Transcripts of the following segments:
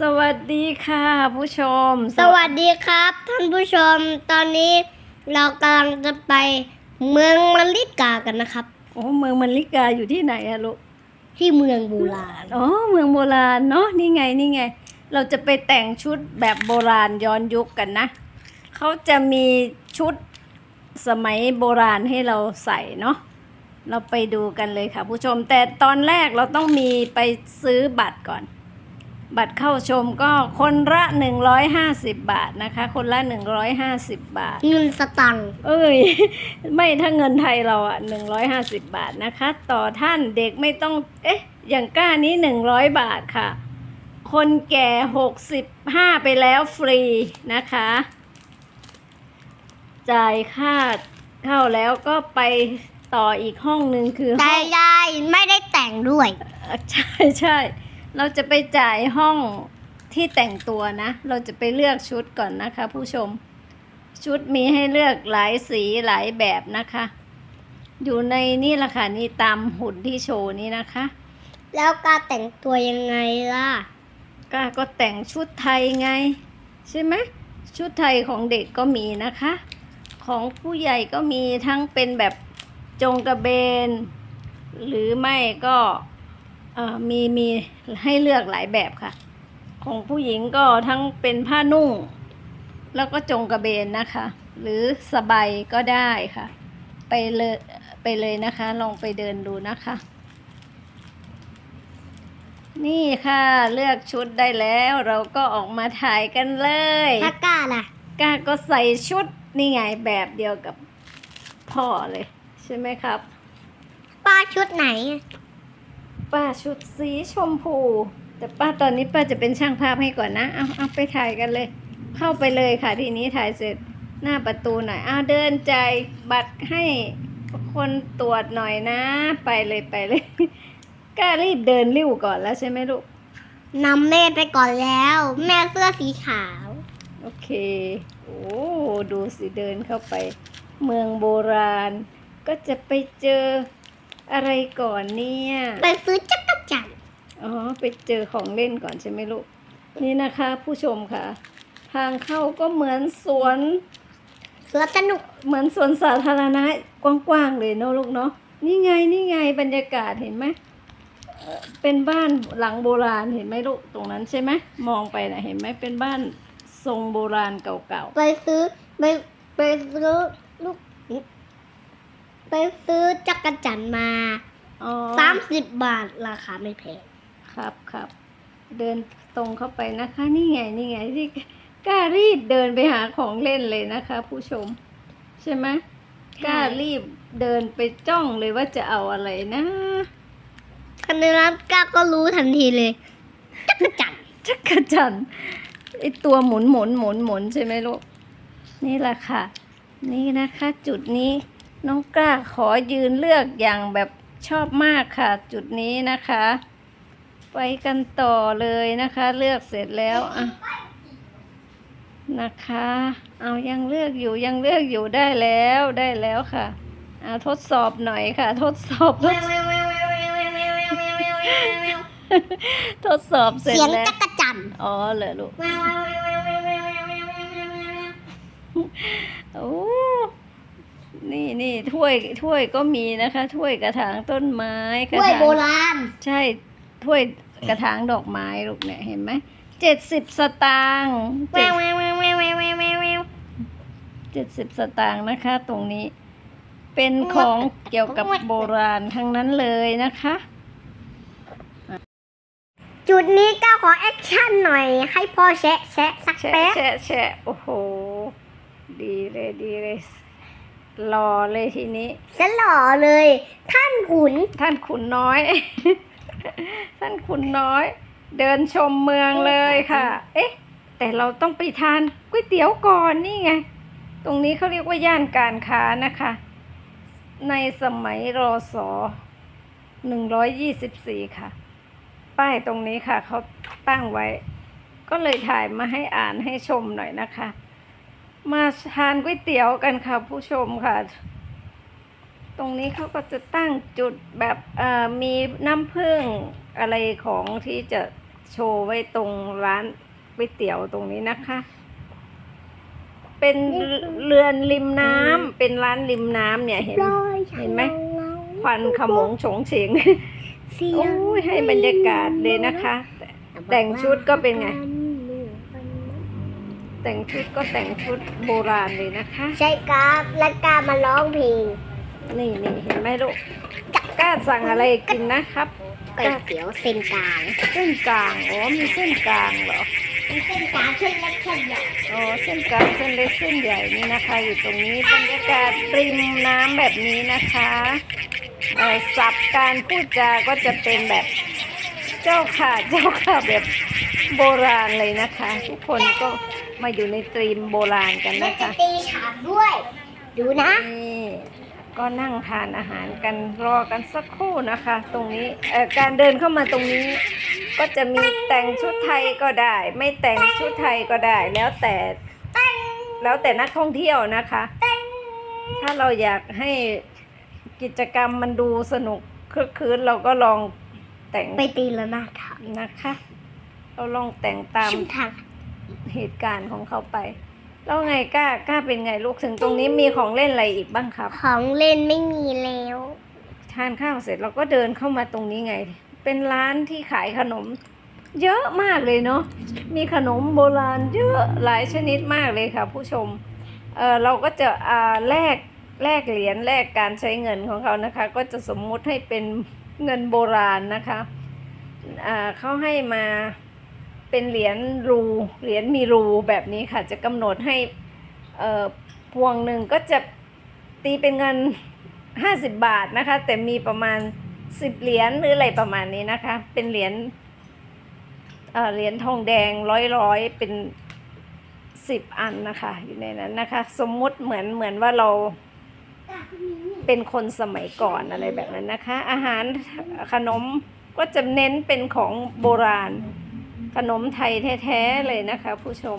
สวัสดีค่ะ ผู้ชม สวัสดีครับ ท่านผู้ชมตอนนี้เรากำลังจะไปเมืองมาริกากันนะครับ โอ้เมืองมันลิกาอยู่ที่ไหนอะลูกที่เมืองโบูราณอ๋อเมืองโบราณเนาะนี่ไงนี่ไง เราจะไปแต่งชุดแบบโบราณย้อนยุคกันนะเขาจะมีชุดสมัยโบราณให้เราใส่เนาะเราไปดูกันเลยค่ะ ผู้ชมแต่ตอนแรกเราต้องมีไปซื้อบัตรก่อน บัตรเข้าชมก็คนละ 150 บาทนะคะ คนละ 150 บาท เงินสตังค์เอ้ย ไม่ถ้าเงินไทยเราอะหนึ่งร้อยห้าสิบบาทนะคะ ต่อท่านเด็กไม่ต้อง เอ๊ะ อย่างก้านี้หนึ่งร้อยบาทค่ะ คนแก่หกสิบห้าไปแล้วฟรีนะคะ จ่ายค่าเข้าแล้วก็ไปต่ออีกห้องหนึ่งคือห้แต่องยายไม่ได้แต่งด้วยเอ่อใช่ใช่ เราจะไปจ่ายห้องที่แต่งตัวนะ เราจะไปเลือกชุดก่อนนะคะ ผู้ชม ชุดมีให้เลือกหลายสีหลายแบบนะคะ อยู่ในนี่แหละค่ะนี่ตามหุ่นที่โชว์นี้นะคะ แล้วการแต่งตัวยังไงล่ะก้าก็แต่งชุดไทยไง ใช่ไหมชุดไทยของเด็กก็มีนะคะ ของผู้ใหญ่ก็มีทั้งเป็นแบบจงกระเบน หรือไม่ก็เอ่อ มีมีให้เลือกหลายแบบค่ะ ของผู้หญิงก็ทั้งเป็นผ้านุ่ง แล้วก็จงกระเบนนะคะ หรือสบายก็ได้ค่ะ ไปเลยไปเลยนะคะ ลองไปเดินดูนะคะ นี่ค่ะเลือกชุดได้แล้วเราก็ออกมาถ่ายกันเลยถ้าก้าล่ะก้าก็ใส่ชุดนี่ไงแบบเดียวกับพ่อเลย ใช่ไหมครับ ป้าชุดไหน ป้าชุดสีชมพู แต่ป้าตอนนี้ป้าจะเป็นช่างภาพให้ก่อนนะ เอาเอาไปถ่ายกันเลย เข้าไปเลยค่ะทีนี้ถ่ายเสร็จหน้าประตูหน่อยอ้าวเดินใจายบัตรให้คนตรวจหน่อยนะ ไปเลยไปเลยกล้ารีบเดินริ้วก่อนแล้วใช่ไหมลูกนำแม่ไปก่อนแล้ว แม่เสื้อสีขาว โอเค โอ้ดูสิเดินเข้าไป เมืองโบราณ ก็จะไปเจอ อะไรก่อนเนี่ยไปซื้อจักรจันทร์อ๋อไปเจอของเล่นก่อนใช่ไหมลูก นี่นะคะ ผู้ชมค่ะ ทางเข้าก็เหมือนสวนเสือสนุกเหมือนสวนสาธารณะกว้างๆเลยเนาะลูกเนาะนี่ไงนี่ไงบรรยากาศเห็นไหมเอ่อเป็นบ้านหลังโบราณเห็นไหมลูกตรงนั้นใช่ไหมมองไปนะเห็นไหมเป็นบ้านทรงโบราณเก่าๆไปซื้อไปไปซื้อลูก ไปซื้อจักรจันทร์มาอ๋อสามสิบบาทราคาไม่แพงครับครับ เดินตรงเข้าไปนะคะ นี่ไงนี่ไงที่กล้ารีบเดินไปหาของเล่นเลยนะคะ ผู้ชม ใช่ไหมกล้ารีบเดินไปจ้องเลยว่าจะเอาอะไรนะทันใดนั้นก้าก็รู้ทันทีเลยจักรจันทร์จักรจันทร์ไอตัวหมุนหมุนหมุนหมุนใช่ไหมลูกนี่แหละค่ะ นี่นะคะจุดนี้ น้องกล้าขอยืนเลือกอย่างแบบชอบมากค่ะ จุดนี้นะคะ ไปกันต่อเลยนะคะ เลือกเสร็จแล้วอะนะคะ เอายังเลือกอยู่ยังเลือกอยู่ได้แล้วได้แล้วค่ะอ่าทดสอบหน่อยค่ะ ทดสอบทดทดสอบเสร็จเสียงแล้วจักรจันทร์อ๋อเหรอลูกโอ้ นี่นี่ถ้วยถ้วยก็มีนะคะ ถ้วยกระถางต้นไม้กระด้วยถางโบราณ ใช่ถ้วยกระถางดอกไม้ลูกเนี่ยเห็นไหมเจ็ดสิบสตางค์เจ็ดสิบสตางค์นะคะ ตรงนี้ เป็นของเกี่ยวกับโบราณทั้งนั้นเลยนะคะ จุดนี้ก้าขอแอคชั่นหน่อย ให้พ่อแชะแชะสักแชะแป๊บแชะแชะโอ้โห ดีเลยดีเลย รอเลยทีนี้ ฉันหล่อเลย ท่านขุน ท่านขุนน้อย ท่านขุนน้อย เดินชมเมืองเลยค่ะ เอ๊ะ แต่เราต้องไปทานก๋วยเตี๋ยวก่อนนี่ไง ตรงนี้เขาเรียกว่าย่านการค้านะคะ ในสมัยรอสอหนึ่งร้อยยี่สิบสี่ค่ะ ป้ายตรงนี้ค่ะเขาตั้งไว้ ก็เลยถ่ายมาให้อ่านให้ชมหน่อยนะคะ มาทานก๋วยเตี๋ยวกันค่ะ ผู้ชมค่ะ ตรงนี้เขาก็จะตั้งจุดแบบมีน้ำผึ้งอะไรของที่จะโชว์ไว้ตรงร้านก๋วยเตี๋ยวตรงนี้นะคะ เป็นเรือนริมน้ำเป็นร้านริมน้ำเนี่ยเห็นเห็นไหมควันขมงฉงเฉงโอ้ยให้บรรยากาศเลยนะคะ แต่งชุดก็เป็นไง แต่งชุดก็แต่งชุดโบราณเลยนะคะ ใช่ครับแล้วกล้ามาร้องเพลง นี่นี่เห็นไหมลูกกล้าสั่งอะไรกินนะครับก๋วยเตี๋ยวเส้นกลาง เส้นกลางอ๋อมีเส้นกลางเหรอเป็นเส้นกลางเส้นเล็กเส้นใหญ่อ๋อเส้นกลางเส้นเล็กเส้นใหญ่นี่นะคะ อยู่ตรงนี้บรรยากาศริมน้ำแบบนี้นะคะเอ่อศัพท์การพูดจาก็จะเป็นแบบเจ้าค่ะเจ้าค่ะแบบโบราณเลยนะคะ ทุกคนก็ มาอยู่ในตรีมโบราณกันแล้วนะจะคะตีฉาบด้วย ดูนะ นี่ก็นั่งทานอาหารกันรอกันสักครู่นะคะ ตรงนี้เอ่อการเดินเข้ามาตรงนี้ ก็จะมีแต่งชุดไทยก็ได้ ไม่แต่งชุดไทยก็ได้ แล้วแต่แล้วแต่นักท่องเที่ยวนะคะ ถ้าเราอยากให้กิจกรรมมันดูสนุกคลึกคลื้นเราก็ลองแต่งไปตีละนาดค่ะนะคะ เราลองแต่งตาม ชุดทาง เหตุการณ์ของเขาไป แล้วไงกล้ากล้าเป็นไงลูกถึงตรงนี้มีของเล่นอะไรอีกบ้างครับ ของเล่นไม่มีแล้ว ทานข้าวเสร็จเราก็เดินเข้ามาตรงนี้ไง เป็นร้านที่ขายขนม เยอะมากเลยเนาะมีขนมโบราณเยอะหลายชนิดมากเลยค่ะ ผู้ชมเออเราก็จะอ่าแลกแลกเหรียญแลกการใช้เงินของเขานะคะ ก็จะสมมุติให้เป็นเงินโบราณนะคะอ่าเขาให้มา เป็นเหรียญรูเหรียญมีรูแบบนี้ค่ะ จะกำหนดให้พวงหนึ่งก็จะตีเป็นเงิน 50 บาทนะคะ แต่มีประมาณ 10 เหรียญหรืออะไรประมาณนี้นะคะ เป็นเหรียญเอ่อเหรียญทองแดงร้อยร้อยเป็น 10 อันนะคะ อยู่ในนั้นนะคะ สมมุติเหมือนเหมือนว่าเราเป็นคนสมัยก่อนอะไรแบบนั้นนะคะ อาหารขนมก็จะเน้นเป็นของโบราณ ขนมไทยแท้ๆเลยนะคะ ผู้ชม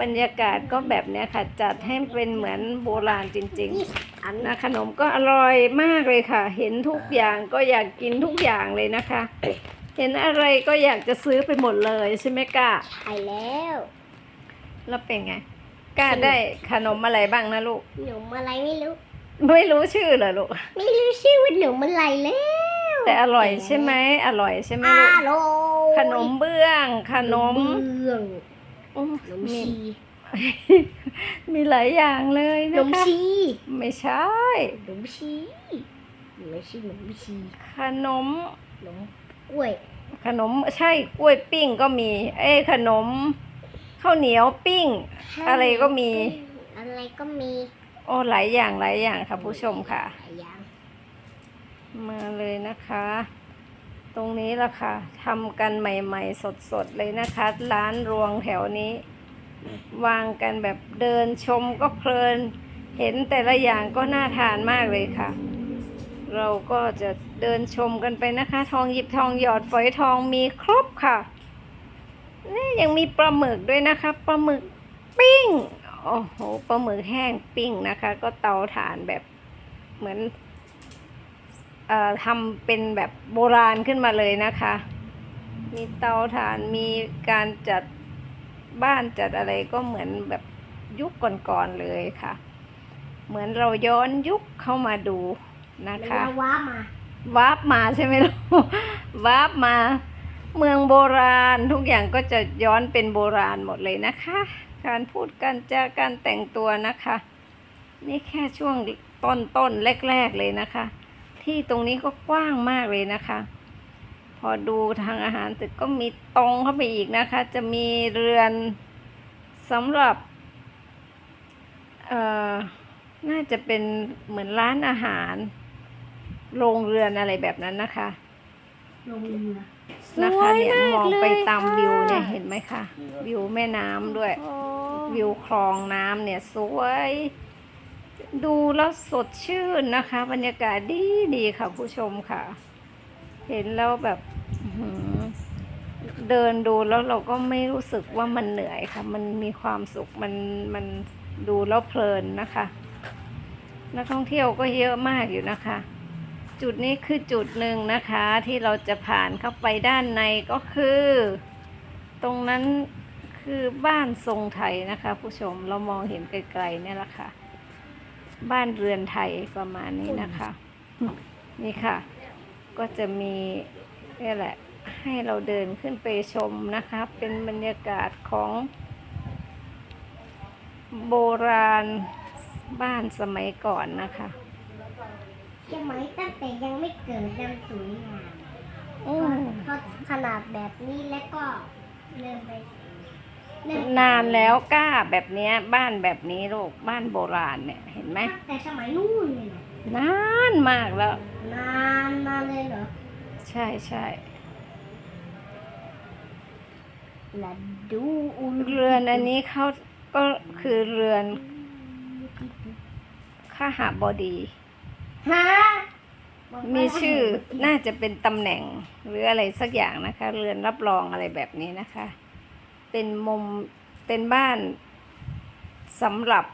บรรยากาศก็แบบเนี้ยค่ะ จัดให้เป็นเหมือนโบราณจริงๆอันนะขนมก็อร่อยมากเลยค่ะ เห็นทุกอย่างก็อยากกินทุกอย่างเลยนะคะ เห็นอะไรก็อยากจะซื้อไปหมดเลยใช่ไหมก้าใช่แล้ว แล้วเป็นไงก้าได้ขนมอะไรบ้างนะลูกหนูอะไรไม่รู้ ไม่รู้ชื่อเหรอลูก ไม่รู้ชื่อว่าหนูอะไรแล้ว แต่อร่อยใช่ไหมอร่อยใช่ไหมอลูกร่อยขนมเบื้องขนมเบื้องอืมขนมมี ชี มีหลายอย่างเลยขนนะมคะชีไม่ใช่ขนมชีไม่ใช่ขนมชีขนมขนมกล้วยขนมใช่กล้วยปิ้งก็มี เอ้ยขนมข้าวเหนียวปิ้ง อะไรก็มี อะไรก็มี โอ้หลายอย่างหลายอย่างค่ะผู้ชมค่ะ หลายอย่าง มาเลยนะคะ ตรงนี้ละค่ะทำกันใหม่ ๆ สดๆเลยนะคะ ร้านรวงแถวนี้ วางกันแบบเดินชมก็เพลิน เห็นแต่ละอย่างก็น่าทานมากเลยค่ะ เราก็จะเดินชมกันไปนะคะ ทองหยิบทองหยอดฝอยทองมีครบค่ะนี่ยังมีปลาหมึกด้วยนะคะปลาหมึกปิ้งโอ้โหปลาหมึกแห้งปิ้งนะคะ ก็เตาถ่านแบบเหมือน ทำเป็นแบบโบราณขึ้นมาเลยนะคะ มีเตาถ่านมีการจัดบ้านจัดอะไรก็เหมือนแบบยุคก่อนๆเลยค่ะ เหมือนเราย้อนยุคเข้ามาดูนะแล้วคะว้ามาวาร์ปมาใช่ไหมลูกวาร์ปมา เมืองโบราณทุกอย่างก็จะย้อนเป็นโบราณหมดเลยนะคะ การพูดการจาการแต่งตัวนะคะ นี่แค่ช่วงต้นต้นๆแรก ๆเลยนะคะ ที่ตรงนี้ก็กว้างมากเลยนะคะ พอดูทางอาหารเสร็จก็มีตรงเข้าไปอีกนะคะ จะมีเรือนสำหรับเอ่อน่าจะเป็นเหมือนร้านอาหารโรงเรือนอะไรแบบนั้นนะคะลงเรือนะคะเนี่ยสวยมากมองไปเลยตามค่ะวิวเนี่ยเห็นไหมคะ วิวแม่น้ำด้วย วิวคลองน้ำเนี่ยสวย ดูแล้วสดชื่นนะคะ บรรยากาศดีดีค่ะผู้ชมค่ะ เห็นแล้วแบบเดินดูแล้วเราก็ไม่รู้สึกว่ามันเหนื่อยค่ะ มันมีความสุขมันมันดูแล้วเพลินนะคะ นักท่องเที่ยวก็เยอะมากอยู่นะคะ จุดนี้คือจุดหนึ่งนะคะ ที่เราจะผ่านเข้าไปด้านในก็คือ ตรงนั้นคือบ้านทรงไทยนะคะ ผู้ชมเรามองเห็นไกลๆเนี่ยแหละค่ะ บ้านเรือนไทยประมาณนี้นะคะ นี่ค่ะ ก็จะมีนี่แหละให้เราเดินขึ้นไปชมนะคะ เป็นบรรยากาศของโบราณบ้านสมัยก่อนนะคะสมัยตั้งแต่ยังไม่เกิดยังสวยงามอืมพอขนาดแบบนี้แล้วก็เริ่มไปเริ่ม นานแล้วกล้าแบบเนี้ย บ้านแบบนี้ลูกบ้านโบราณเนี่ยเห็นไหมตั้งแต่สมัยนู่นเลยเหรอนานมากแล้ว นานมาเลยเหรอ ใช่ใช่และดูอุ่นเรือนอันนี้เขาก็คือเรือนข้าหาบดีฮะมีชื่อน่าจะเป็นตำแหน่งหรืออะไรสักอย่างนะคะ เรือนรับรองอะไรแบบนี้นะคะ เป็นมุมเป็นบ้านสำหรับ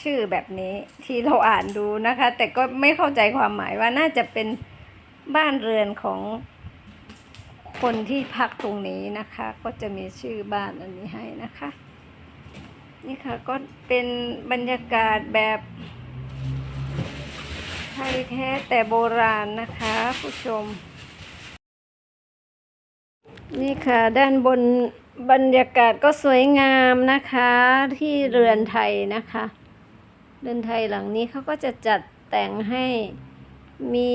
ชื่อแบบนี้ที่เราอ่านดูนะคะ แต่ก็ไม่เข้าใจความหมายว่าน่าจะเป็นบ้านเรือนของคนที่พักตรงนี้นะคะ ก็จะมีชื่อบ้านอันนี้ให้นะคะ นี่ค่ะก็เป็นบรรยากาศแบบไทยแท้แต่โบราณนะคะ ผู้ชม นี่ค่ะด้านบนบรรยากาศก็สวยงามนะคะที่เรือนไทยนะคะ เรือนไทยหลังนี้เขาก็จะจัดแต่งให้มี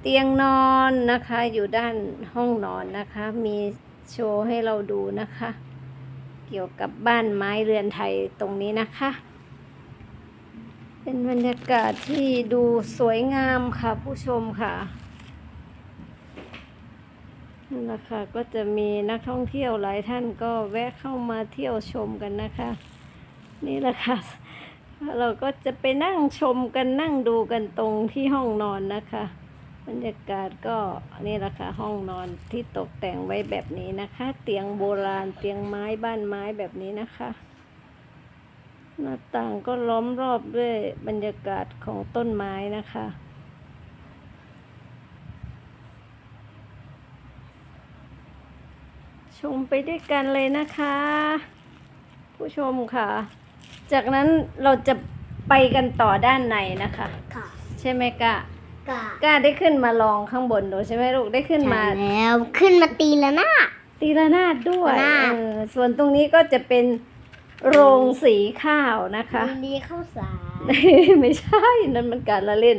เตียงนอนนะคะอยู่ด้านห้องนอนนะคะ มีโชว์ให้เราดูนะคะ เกี่ยวกับบ้านไม้เรือนไทยตรงนี้นะคะ เป็นบรรยากาศที่ดูสวยงามค่ะผู้ชมค่ะ นั่นแหละค่ะก็จะมีนักท่องเที่ยวหลายท่านก็แวะเข้ามาเที่ยวชมกันนะคะ นี่แหละค่ะ เราก็จะไปนั่งชมกันนั่งดูกันตรงที่ห้องนอนนะคะ บรรยากาศก็นี่แหละค่ะห้องนอนที่ตกแต่งไว้แบบนี้นะคะ เตียงโบราณเตียงไม้บ้านไม้แบบนี้นะคะ หน้าต่างก็ล้อมรอบด้วยบรรยากาศของต้นไม้นะคะ มไปด้วยกันเลยนะคะ ผู้ชมค่ะ จากนั้นเราจะไปกันต่อด้านในนะคะ ค่ะใช่ไหมกะกะกะได้ขึ้นมาลองข้างบนดูใช่ไหมลูกได้ขึ้นมาใช่แล้วขึ้นมาตีแล้วนะตีละนาดด้วยระนาด เออส่วนตรงนี้ก็จะเป็นโรงสีข้าวนะคะ มีข้าวสารไม่ใช่นั่นมันการละเล่น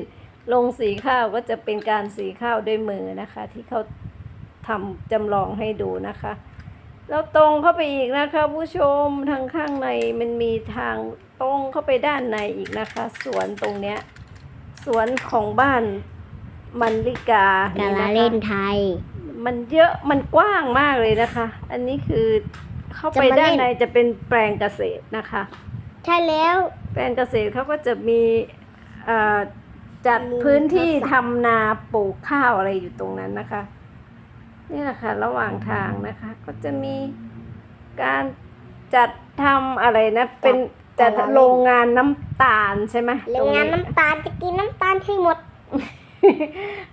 ลงสีข้าวก็จะเป็นการสีข้าวด้วยมือนะคะ ที่เขาทำจำลองให้ดูนะคะ แล้วตรงเข้าไปอีกนะคะ ผู้ชมทางข้างในมันมีทางตรงเข้าไปด้านในอีกนะคะ สวนตรงเนี้ยสวนของบ้านมันลิกากานี่ลานะคะเล่นไทย มันเยอะมันกว้างมากเลยนะคะ อันนี้คือเข้าไปจะมาเล่นด้านในจะเป็นแปลงเกษตรนะคะ ใช่แล้ว แปลงเกษตรเขาก็จะมีเอ่อจัดมีพื้นที่ทักษะทำนาปลูกข้าวอะไรอยู่ตรงนั้นนะคะ นี่แหละค่ะระหว่างทางนะคะ ก็จะมีการจัดทำอะไรนะ เป็นจัดโรงงานน้ำตาลใช่ไหมโรงงานน้ำตาลจะกินน้ำตาลให้หมด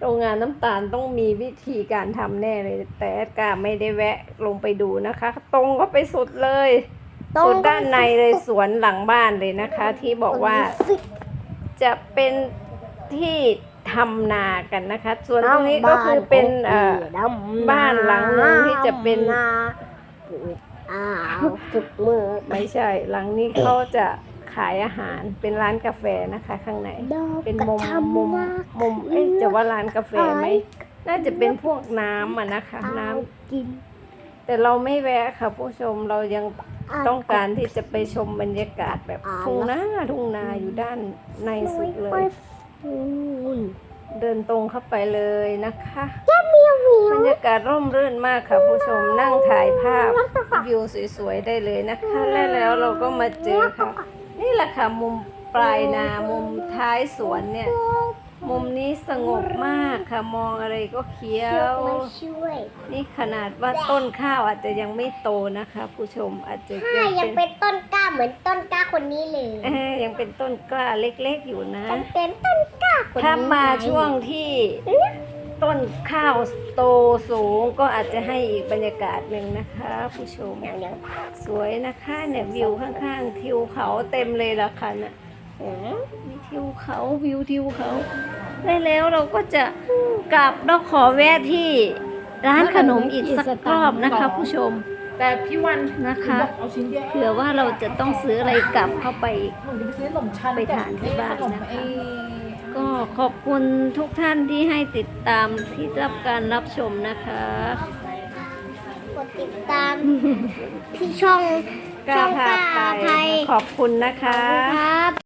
โรงงานน้ำตาลต้องมีวิธีการทำแน่เลย แต่แอดกาไม่ได้แวะลงไปดูนะคะ ตรงก็ไปสุดเลยตรงสุดด้านในเลยสวนหลังบ้านเลยนะคะ ที่บอกว่าจะเป็นที่ ทำนากันนะคะ ส่วนตรงนี้ก็คือเป็นเอ่อบ้านหลังหนึ่งที่จะเป็นนาปลูกอ้าวจุดมือไม่ใช่ หลังนี้เขาจะขายอาหารเป็นร้านกาแฟนะคะ ข้างในดอกเป็นกระมุมทำมุมมากมุมเอ๊ะจะว่าร้านกาแฟไหมน่าจะเป็นพวกน้ำอะนะคะ น้ำเอากิน แต่เราไม่แวะค่ะผู้ชมเรายังต้องการที่จะไปชมบรรยากาศแบบอ่าทุ่งนาทุ่งนาอยู่ด้านในสุดเลไปย ฟูนเดินตรงเข้าไปเลยนะคะเมียวเมียบวรรยากาศร่มรื่นมากค่ะผู้ชมนั่งถ่ายภาพวิวสวยๆได้เลยนะคะ และแล้วเราก็มาเจอค่ะ นี่แหละค่ะมุมปลายนามุมท้ายสวนเนี่ย มุมนี้สงบมากค่ะมองอะไรก็เขียเชือกวมาช่วยนี่ขนาดว่าต้นข้าวอาจจะยังไม่โตนะคะ ผู้ชมอาจจะถ้ายังเป็นต้นกล้าเหมือนต้นกล้าคนนี้เลยเอ้ยยังเป็นต้นกล้าเล็กๆอยู่นะ มันเป็นต้นกล้าคนนี้ถ้ามาช่วงที่ต้นข้าวโตสูงก็อาจจะให้อีกบรรยากาศหนึ่งนะคะ ผู้ชม อย่างเดียวสวยนะคะเนี่ยวิวข้างๆทิวเขาเต็มเลยละค่ะน่ะ อืมมีทิวเขาวิวทิวเขาได้แล้วเราก็จะกลับแล้วขอแวะที่ร้านขนมอีกสักรอบนะคะผู้ชม แต่พี่วันนะคะบอกเอาชิ้นเดียวเผื่อว่าเราจะต้องซื้ออะไรกลับเข้าไปอีกหนูจะไปซื้อขนมชั้นไปทานที่บ้านนะคะขมไอ้ก็ขอบคุณทุกท่านที่ให้ติดตามที่รับการรับชมนะคะกดติดตามที่ช่องกล้าพาช่องกล้าไปไปขอบคุณนะคะครับ